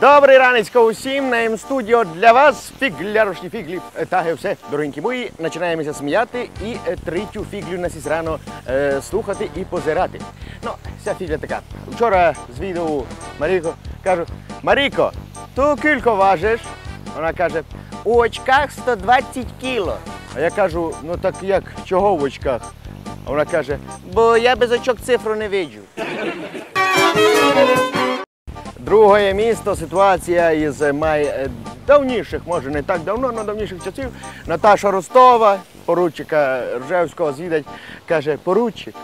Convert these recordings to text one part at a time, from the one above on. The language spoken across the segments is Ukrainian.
Добрий ранечко усім на М-студіо для вас фіглярушні фіглі. Е, е, все, дорогенькі мої, починаємося сміяти і е, третю фіглю на сісь рано е, слухати і позирати. Ну, ця фігля така. Вчора з Маріко кажу, Маріко, ту кілько важиш? Вона каже, у очках 120 кіло. А я кажу, ну так як, чого в очках? А вона каже, бо я без очок цифру не виджу. Друге місто ситуація із найдавніших, може не так давно, але давніших часів. Наташа Ростова, поручика Ржевського, звідать, каже, поручик,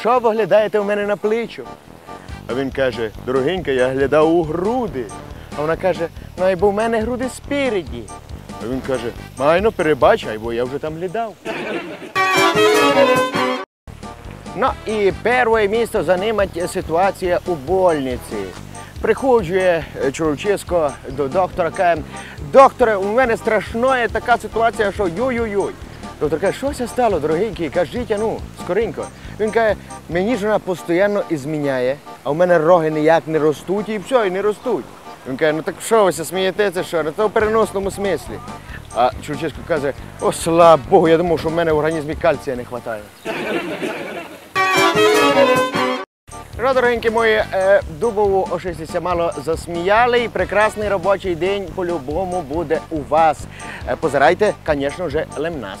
що ви глядаєте у мене на плечу? А він каже, дорогенька, я глядав у груди. А вона каже, ну айбо в мене груди спереді. А він каже, майно перебач, айбо я вже там глядав. Ну і перше місце займає ситуація у больниці. Приходжує е, до доктора, каже, докторе, у мене страшна така ситуація, що йой-йой-йой. Доктор каже, що це стало, дорогенький? Кажіть, а ну, скоренько. Він каже, мені ж вона постійно зміняє, а у мене роги ніяк не ростуть і все, і не ростуть. Він каже, ну так що ви смієтеся, що? Ну, то в переносному смислі. А Чоловчисько каже, о, слава Богу, я думав, що в мене в організмі кальція не вистачає. Ну, дорогенькі мої, е, дубову ошистися мало засміяли і прекрасний робочий день по-любому буде у вас. Е, Позирайте, звісно, вже лемнас.